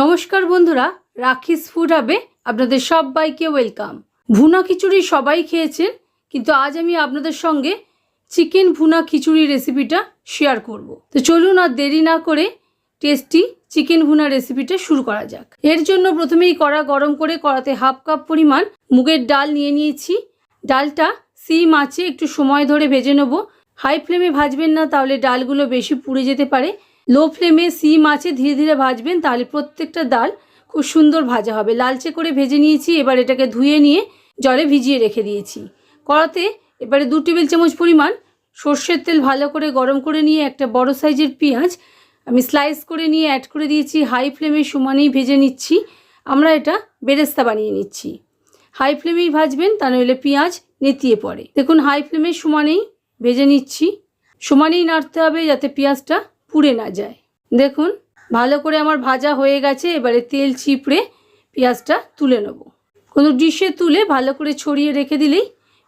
নমস্কার বন্ধুরা, রাখিস ফুড হাবে আপনাদের সবাইকে ওয়েলকাম। ভুনা খিচুড়ি সবাই খেয়েছেন, কিন্তু আজ আমি আপনাদের সঙ্গে চিকেন ভুনা খিচুড়ি রেসিপিটা শেয়ার করব। তো চলুন আর দেরি না করে টেস্টি চিকেন ভুনা রেসিপিটা শুরু করা যাক। এর জন্য প্রথমেই কড়া গরম করে কড়াতে হাফ কাপ পরিমাণ মুগের ডাল নিয়ে নিয়েছি। ডালটা সিম আছে, একটু সময় ধরে ভেজে নেব। হাই ফ্লেমে ভাজবেন না, তাহলে ডালগুলো বেশি পুড়ে যেতে পারে। লো ফ্লেমে সিম আছে, ধীরে ধীরে ভাজবেন, তাহলে প্রত্যেকটা ডাল খুব সুন্দর ভাজা হবে। লালচে করে ভেজে নিয়েছি, এবার এটাকে ধুয়ে নিয়ে জলে ভিজিয়ে রেখে দিয়েছি। কড়াতে এবারে দু টেবিল চামচ পরিমাণ সর্ষের তেল ভালো করে গরম করে নিয়ে একটা বড় সাইজের পেঁয়াজ আমি স্লাইস করে নিয়ে অ্যাড করে দিয়েছি। হাই ফ্লেমে সমানেই ভেজে নিচ্ছি। আমরা এটা বেরেস্তা বানিয়ে নিচ্ছি। হাই ফ্লেমেই ভাজবেন, তা নইলে পেঁয়াজ নেতিয়ে পড়ে। দেখুন, হাই ফ্লেমে সমানেই ভেজে নিচ্ছি। সমানেই নাড়তে হবে যাতে পেঁয়াজটা পুড়ে না যায়। দেখুন, ভালো করে আমার ভাজা হয়ে গেছে, এবারে তেল চিপড়ে পেঁয়াজটা তুলে নেব। কোনো ডিশে তুলে ভালো করে ছড়িয়ে রেখে দিলেই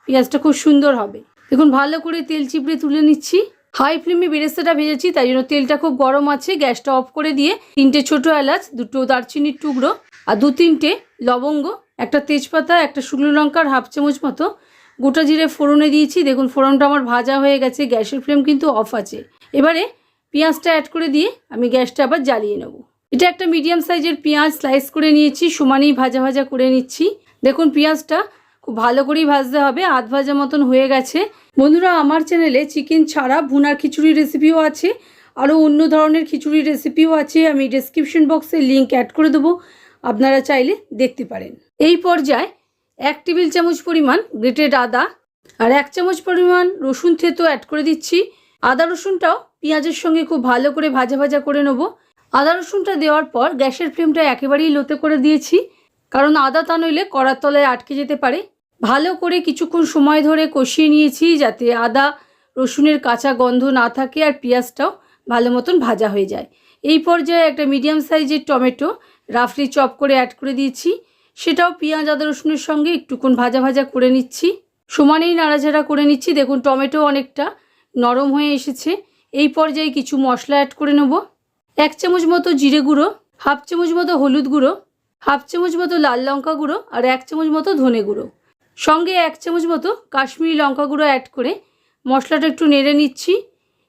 পেঁয়াজটা খুব সুন্দর হবে। দেখুন, ভালো করে তেল চিপড়ে তুলে নিচ্ছি। হাই ফ্লেমে বেরেস্তাটা ভেজেছি, তাই জন্য তেলটা খুব গরম আছে। গ্যাসটা অফ করে দিয়ে তিনটে ছোটো এলাচ, দুটো দারচিনির টুকরো আর দু তিনটে লবঙ্গ, একটা তেজপাতা, একটা শুকনো লঙ্কার হাফ চামচ মতো গোটা জিরে ফোড়নে দিয়েছি। দেখুন, ফোড়নটা আমার ভাজা হয়ে গেছে, গ্যাসের ফ্লেম কিন্তু অফ আছে। এবারে পেঁয়াজটা অ্যাড করে দিয়ে আমি গ্যাসটা আবার জ্বালিয়ে নেব। এটা একটা মিডিয়াম সাইজের পেঁয়াজ স্লাইস করে নিয়েছি, সমানেই ভাজা ভাজা করে নিচ্ছি। দেখুন, পেঁয়াজটা খুব ভালো করেই ভাজতে হবে, আধ ভাজা মতন হয়ে গেছে। বন্ধুরা, আমার চ্যানেলে চিকেন ছাড়া ভুনার খিচুড়ি রেসিপিও আছে, আরও অন্য ধরনের খিচুড়ি রেসিপিও আছে। আমি ডেসক্রিপশন বক্সে লিঙ্ক অ্যাড করে দেবো, আপনারা চাইলে দেখতে পারেন। এই পর্যায়ে এক টেবিল চামচ পরিমাণ গ্রেটেড আদা আর এক চামচ পরিমাণ রসুন থেতো অ্যাড করে দিচ্ছি। আদা রসুনটাও পেঁয়াজের সঙ্গে খুব ভালো করে ভাজা ভাজা করে নেব। আদা রসুনটা দেওয়ার পর গ্যাসের ফ্লেমটা একেবারেই লোতে করে দিয়েছি। কারণ আদা তা নইলে কড়ার তলায় আটকে যেতে পারে। ভালো করে কিছুক্ষণ সময় ধরে কষিয়ে নিয়েছি যাতে আদা রসুনের কাঁচা গন্ধ না থাকে আর পেঁয়াজটাও ভালো মতন ভাজা হয়ে যায়। এই পর্যায়ে একটা মিডিয়াম সাইজের টমেটো রাফলি চপ করে অ্যাড করে দিয়েছি। সেটাও পেঁয়াজ, আদা রসুনের সঙ্গে একটুক্ষণ ভাজা ভাজা করে নিচ্ছি। সমানেই নাড়াচাড়া করে নিচ্ছি। দেখুন, টমেটো অনেকটা নরম হয়ে এসেছে। এই পর্যায়ে কিছু মশলা অ্যাড করে নেব। এক চামচ মতো জিরে গুঁড়ো, হাফ চামচ মতো হলুদ গুঁড়ো, হাফ চামচ মতো লাল লঙ্কা গুঁড়ো আর এক চামচ মতো ধনে গুঁড়ো। সঙ্গে এক চামচ মতো কাশ্মীরি লঙ্কা গুঁড়ো অ্যাড করে মশলাটা একটু নেড়ে নিচ্ছি।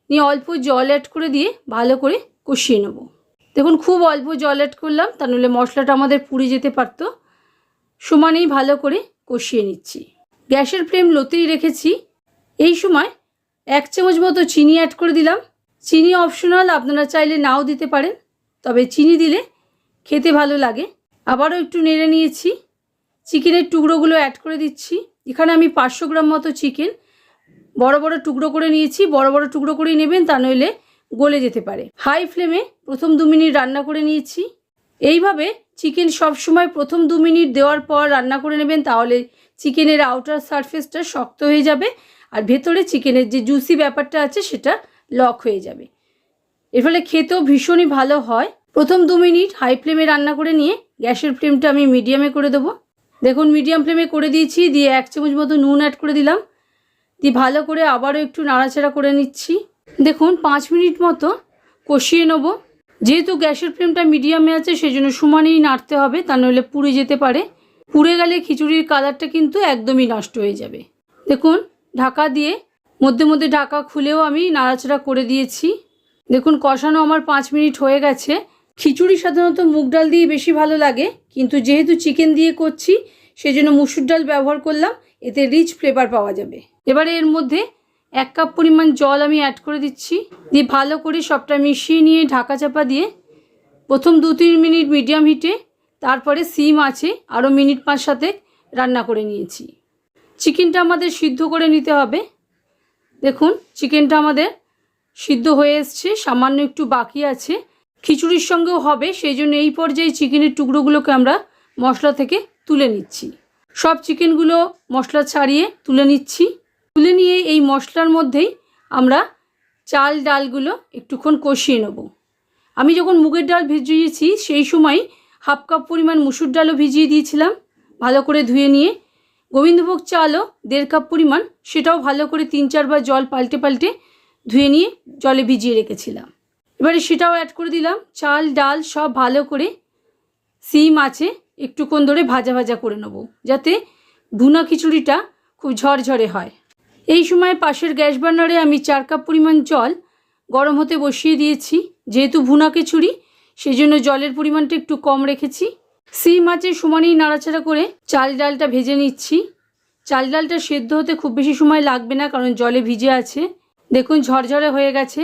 নিয়ে অল্প জল অ্যাড করে দিয়ে ভালো করে কষিয়ে নেব। দেখুন, খুব অল্প জল অ্যাড করলাম, তা নাহলে মশলাটা আমাদের পুড়ে যেতে পারতো। সমানেই ভালো করে কষিয়ে নিচ্ছি। গ্যাসের ফ্লেম লোতেই রেখেছি। এই সময় এক চামচ মতো চিনি অ্যাড করে দিলাম। চিনি অপশনাল আপনারা চাইলে নাও দিতে পারেন, তবে চিনি দিলে খেতে ভালো লাগে। আবারও একটু নেড়ে নিয়েছি। চিকেনের টুকরোগুলো অ্যাড করে দিচ্ছি। এখানে আমি পাঁচশো গ্রাম মতো চিকেন বড় বড় টুকরো করে নিয়েছি। বড় বড় টুকরো করেই নেবেন, তা নইলে গলে যেতে পারে। হাই ফ্লেমে প্রথম দু মিনিট রান্না করে নিয়েছি। এইভাবে চিকেন সবসময় প্রথম দু মিনিট দেওয়ার পর রান্না করে নেবেন, তাহলে চিকেনের আউটার সারফেসটা শক্ত হয়ে যাবে। আর ভেতরে চিকেনের যে জুসি ব্যাপারটা আছে সেটা লক হয়ে যাবে। এর ফলে খেতেও ভীষণই ভালো হয়। প্রথম দু মিনিট হাই ফ্লেমে রান্না করে নিয়ে গ্যাসের ফ্লেমটা আমি মিডিয়ামে করে দেবো। দেখুন, মিডিয়াম ফ্লেমে করে দিয়েছি, দিয়ে এক চামচ মতো নুন অ্যাড করে দিলাম। দিয়ে ভালো করে আবারও একটু নাড়াচাড়া করে নিচ্ছি। দেখুন, পাঁচ মিনিট মতো কষিয়ে নেব। যেহেতু গ্যাসের ফ্লেমটা মিডিয়ামে আছে সেই জন্য সমানেই নাড়তে হবে, তা নইলে পুড়ে যেতে পারে। পুড়ে গেলে খিচুড়ির কালারটা কিন্তু একদমই নষ্ট হয়ে যাবে। দেখুন ঢাকা দিয়ে মধ্যে মধ্যে ঢাকা খুলেও আমি নাড়াচাড়া করে দিয়েছি। দেখুন, কষানো আমার পাঁচ মিনিট হয়ে গেছে। খিচুড়ি সাধারণত মুগ ডাল দিয়ে বেশি ভালো লাগে, কিন্তু যেহেতু চিকেন দিয়ে করছি, সেজন্য মুসুর ডাল ব্যবহার করলাম, এতে রিচ ফ্লেভার পাওয়া যাবে। এবারে এর মধ্যে এক কাপ পরিমাণ জল আমি অ্যাড করে দিচ্ছি। দিয়ে ভালো করে সবটা মিশিয়ে নিয়ে ঢাকা চাপা দিয়ে প্রথম দু তিন মিনিট মিডিয়াম হিটে তারপরে সিম আছে, আরও মিনিট পাঁচ সাথে রান্না করে নিয়েছি। চিকেনটা আমাদের সিদ্ধ করে নিতে হবে। দেখুন, চিকেনটা আমাদের সিদ্ধ হয়ে এসছে, সামান্য একটু বাকি আছে। খিচুড়ির সঙ্গেও হবে সেই জন্য এই পর্যায়ে চিকেনের টুকরোগুলোকে আমরা মশলা থেকে তুলে নিচ্ছি। সব চিকেনগুলো মশলা ছাড়িয়ে তুলে নিচ্ছি। তুলে নিয়ে এই মশলার মধ্যেই আমরা চাল ডালগুলো একটুক্ষণ কষিয়ে নেব। আমি যখন মুগের ডাল ভিজিয়েছি, সেই সময় হাফ কাপ পরিমাণ মুসুর ডালও ভিজিয়ে দিয়েছিলাম। ভালো করে ধুয়ে নিয়ে গোবিন্দভোগ চালও দেড় কাপ পরিমাণ, সেটাও ভালো করে তিন চারবার জল পাল্টে পাল্টে ধুয়ে নিয়ে জলে ভিজিয়ে রেখেছিলাম। এবারে সেটাও অ্যাড করে দিলাম। চাল, ডাল সব ভালো করে সিম আছে, একটুক্ষণ ধরে ভাজা ভাজা করে নেব, যাতে ভুনা খিচুড়িটা খুব ঝরঝরে হয়। এই সময় পাশের গ্যাস বার্নারে আমি চার কাপ পরিমাণ জল গরম হতে বসিয়ে দিয়েছি। যেহেতু ভুনা খিচুড়ি সেই জন্য জলের পরিমাণটা একটু কম রেখেছি। সিম মাছের সমানেই নাড়াচাড়া করে চাল ডালটা ভেজে নিচ্ছি। চাল ডালটা সেদ্ধ হতে খুব বেশি সময় লাগবে না, কারণ জলে ভিজে আছে। দেখুন, ঝরঝরে হয়ে গেছে।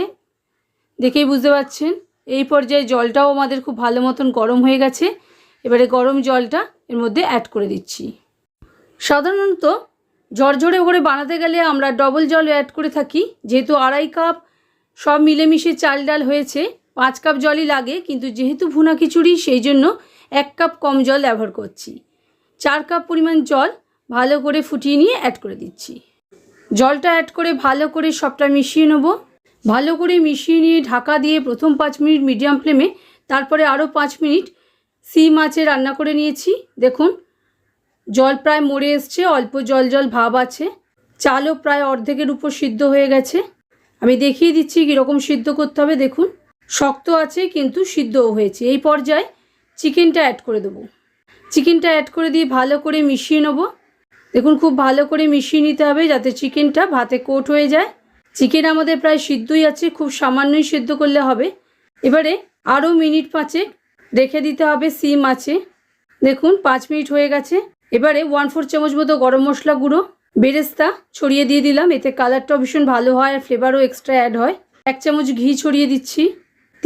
দেখেই বুঝতে পারছেন, এই পর্যায়ে জলটাও আমাদের খুব ভালো মতন গরম হয়ে গেছে। এবারে গরম জলটা এর মধ্যে অ্যাড করে দিচ্ছি। সাধারণত ঝরঝরে করে বানাতে গেলে আমরা ডবল জল অ্যাড করে থাকি। যেহেতু আড়াই কাপ সব মিলেমিশে চাল ডাল হয়েছে, পাঁচ কাপ জলই লাগে, কিন্তু যেহেতু ভুনা খিচুড়ি, সেই জন্য এক কাপ কম জল ব্যবহার করছি। চার কাপ পরিমাণ জল ভালো করে ফুটিয়ে নিয়ে অ্যাড করে দিচ্ছি। জলটা অ্যাড করে ভালো করে সবটা মিশিয়ে নেব। ভালো করে মিশিয়ে নিয়ে ঢাকা দিয়ে প্রথম পাঁচ মিনিট মিডিয়াম ফ্লেমে তারপরে আরও পাঁচ মিনিট সি মাছে রান্না করে নিয়েছি। দেখুন, জল প্রায় মরে এসছে, অল্প জল জল ভাব আছে। চালও প্রায় অর্ধেকের উপর সিদ্ধ হয়ে গেছে। আমি দেখিয়ে দিচ্ছি কীরকম সিদ্ধ করতে হবে, দেখুন। শক্ত আছে, কিন্তু সিদ্ধও হয়েছে। এই পর্যায়ে চিকেনটা অ্যাড করে দেবো। চিকেনটা অ্যাড করে দিয়ে ভালো করে মিশিয়ে নেব। দেখুন, খুব ভালো করে মিশিয়ে নিতে হবে যাতে চিকেনটা ভাতে কোট হয়ে যায়। চিকেন আমাদের প্রায় সিদ্ধই আছে, খুব সামান্যই সিদ্ধ করলে হবে। এবারে আরও মিনিট পাঁচে রেখে দিতে হবে, সিম আছে। দেখুন, পাঁচ মিনিট হয়ে গেছে। এবারে ওয়ান ফোর চামচ মতো গরম মশলা গুঁড়ো, বেরেস্তা ছড়িয়ে দিয়ে দিলাম। এতে কালারটাও ভীষণ ভালো হয় আর ফ্লেভারও এক্সট্রা অ্যাড হয়। এক চামচ ঘি ছড়িয়ে দিচ্ছি।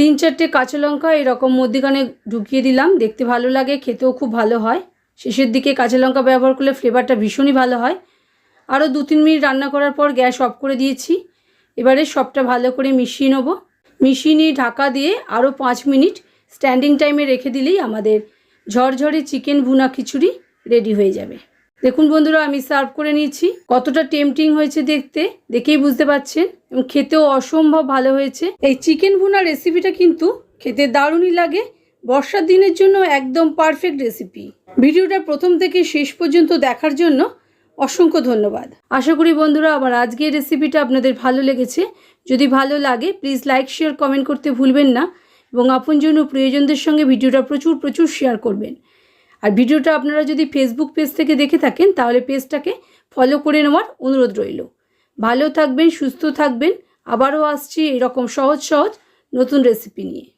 তিন চারটে কাঁচা লঙ্কা এরকম মধ্যিখানে ঢুকিয়ে দিলাম, দেখতে ভালো লাগে, খেতেও খুব ভালো হয়। শেষের দিকে কাঁচা লঙ্কা ব্যবহার করলে ফ্লেভারটা ভীষণই ভালো হয়। আরও দু তিন মিনিট রান্না করার পর গ্যাস অফ করে দিয়েছি। এবারে সবটা ভালো করে মিশিয়ে নেব। মিশিয়ে নিয়ে ঢাকা দিয়ে আরও পাঁচ মিনিট স্ট্যান্ডিং টাইমে রেখে দিলেই আমাদের ঝরঝরে চিকেন ভুনা খিচুড়ি রেডি হয়ে যাবে। দেখুন বন্ধুরা, আমি সার্ভ করে নিয়েছি। কতটা টেমটিং হয়েছে দেখতে, দেখেই বুঝতে পারছেন এবং খেতেও অসম্ভব ভালো হয়েছে। এই চিকেন ভুনা রেসিপিটা কিন্তু খেতে দারুণই লাগে। বর্ষার দিনের জন্য একদম পারফেক্ট রেসিপি ভিডিওটা প্রথম থেকে শেষ পর্যন্ত দেখার জন্য অসংখ্য ধন্যবাদ। আশা করি বন্ধুরা, আমার আজকের রেসিপিটা আপনাদের ভালো লেগেছে। যদি ভালো লাগে প্লিজ লাইক শেয়ার কমেন্ট করতে ভুলবেন না। এবং আপনজন ও প্রিয়জনদের সঙ্গে ভিডিওটা প্রচুর প্রচুর শেয়ার করবেন। আর ভিডিওটা আপনারা যদি ফেসবুক পেজ থেকে দেখে থাকেন, তাহলে পেজটাকে ফলো করে নেওয়ার অনুরোধ রইল। ভালো থাকবেন, সুস্থ থাকবেন। আবারও আসছি এরকম সহজ সহজ নতুন রেসিপি নিয়ে।